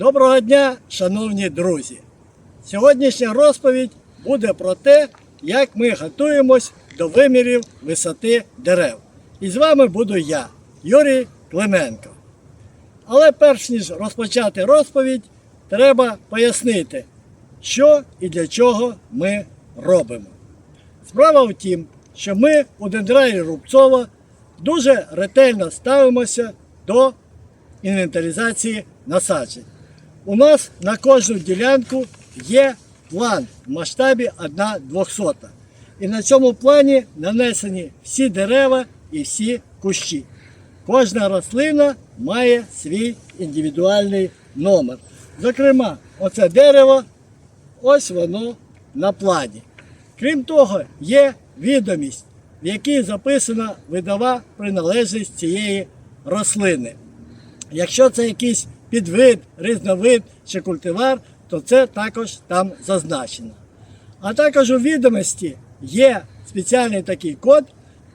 Доброго дня, шановні друзі! Сьогоднішня розповідь буде про те, як ми готуємось до вимірів висоти дерев. І з вами буду я, Юрій Клименко. Але перш ніж розпочати розповідь, треба пояснити, що і для чого ми робимо. Справа в тім, що ми у дендрарі Рубцова дуже ретельно ставимося до інвентаризації насаджень. У нас на кожну ділянку є план в масштабі 1 200. І на цьому плані нанесені всі дерева і всі кущі. Кожна рослина має свій індивідуальний номер. Зокрема, оце дерево, ось воно на плані. Крім того, є відомість, в якій записана видова приналежність цієї рослини. Якщо це якийсь підвид, різновид чи культивар, то це також там зазначено. А також у відомості є спеціальний такий код,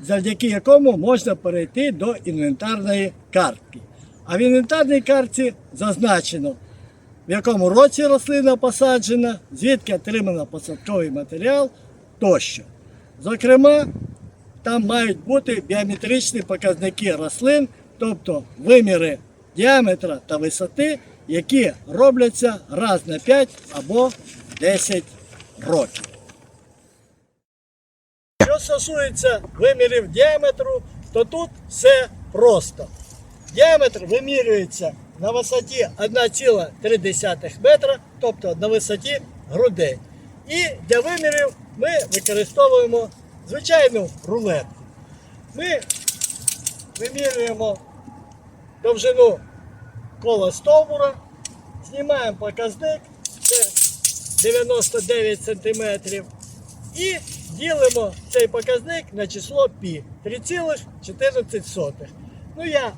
завдяки якому можна перейти до інвентарної картки. А в інвентарній картці зазначено, в якому році рослина посаджена, звідки отримано посадковий матеріал тощо. Зокрема, там мають бути біометричні показники рослин, тобто виміри діаметра та висоти, які робляться раз на 5 або 10 років. Що стосується вимірів діаметру, то тут все просто. Діаметр вимірюється на висоті 1,3 метра, тобто на висоті грудей. І для вимірів ми використовуємо звичайну рулетку. Ми вимірюємо довжину кола стовбура, знімаємо показник, це 99 см, і ділимо цей показник на число π 3,14. Ну я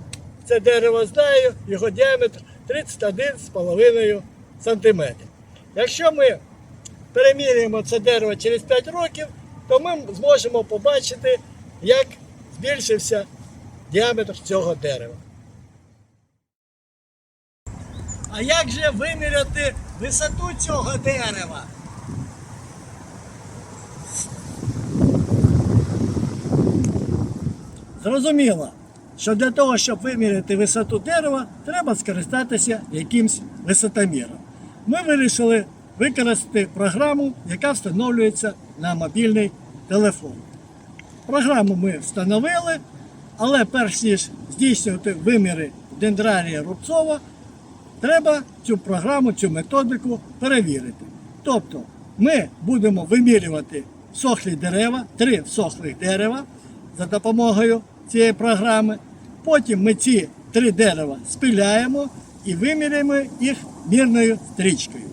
це дерево знаю, його діаметр 31,5 см. Якщо ми переміряємо це дерево через 5 років, то ми зможемо побачити, як збільшився діаметр цього дерева. А як же виміряти висоту цього дерева? Зрозуміло, що для того, щоб виміряти висоту дерева, треба скористатися якимсь висотоміром. Ми вирішили використати програму, яка встановлюється на мобільний телефон. Програму ми встановили, але перш ніж здійснювати виміри дендрарія Рубцова, треба цю програму, цю методику перевірити. Тобто ми будемо вимірювати всохлі дерева, три всохлих дерева за допомогою цієї програми. Потім ми ці три дерева спиляємо і виміряємо їх мірною стрічкою.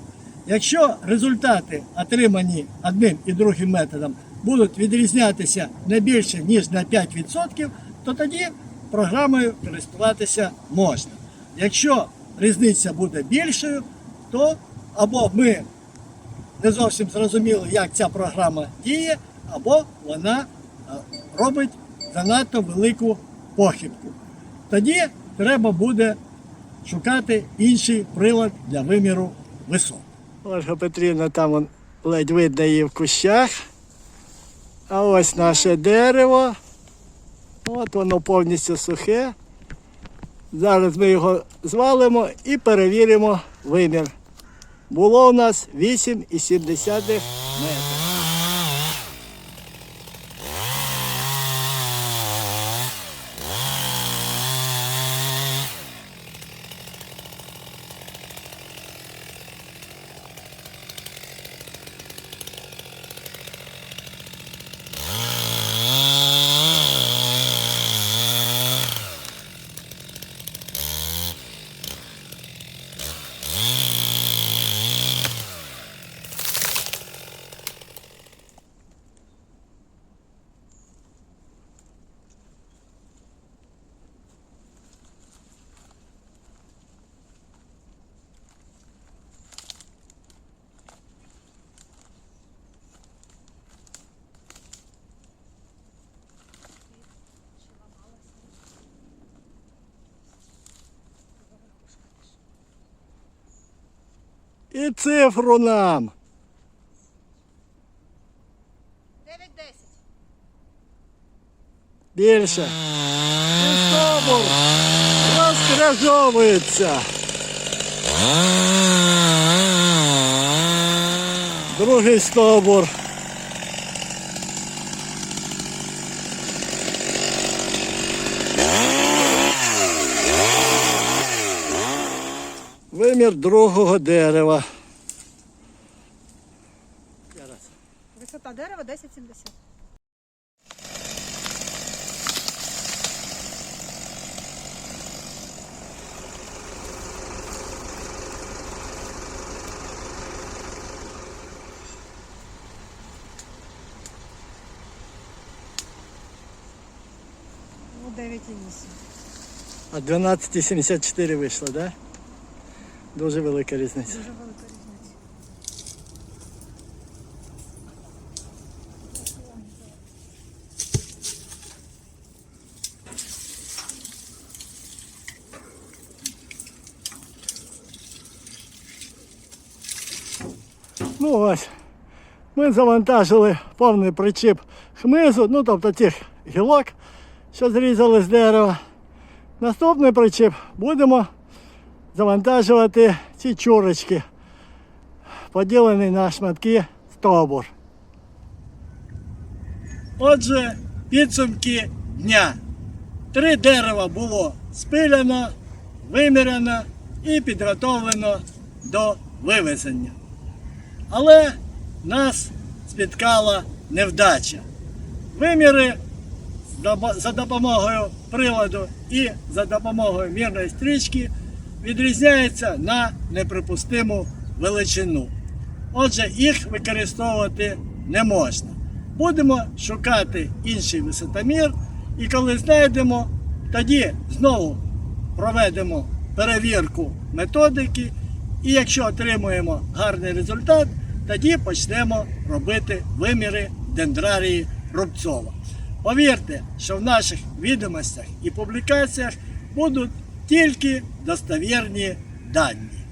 Якщо результати, отримані одним і другим методом, будуть відрізнятися не більше, ніж на 5%, то тоді програмою користуватися можна. Якщо різниця буде більшою, то або ми не зовсім зрозуміли, як ця програма діє, або вона е, робить занадто велику похибку. Тоді треба буде шукати інший прилад для виміру висот. Ольга Петрівна там он, ледь видно її в кущах. А ось наше дерево. От воно повністю сухе. Зараз ми його звалимо і перевіримо вимір. Було у нас 8,7 метра. І цифру нам. 9-10. Більше. І стовбур. Другий стовбур. Вимір другого дерева. Висота дерева 10,70. Ну, 9,8. А 12,74 вийшло, так? Да? Дуже велика різниця. Дуже велика різниця. Ну ось. Ми завантажили повний причіп хмизу, ну тобто тих гілок, що зрізали з дерева. Наступний причіп будемо завантажувати ці чурочки, поділені на шматки стовбур. Отже, підсумки дня. Три дерева було спиляно, виміряно і підготовлено до вивезення. Але нас спіткала невдача. Виміри за допомогою приладу і за допомогою мірної стрічки відрізняються на неприпустиму величину. Отже, їх використовувати не можна. Будемо шукати інший висотомір, і коли знайдемо, тоді знову проведемо перевірку методики. І якщо отримуємо гарний результат, тоді почнемо робити виміри дендрарії Рубцова. Повірте, що в наших відомостях і публікаціях будуть тільки достовірні дані.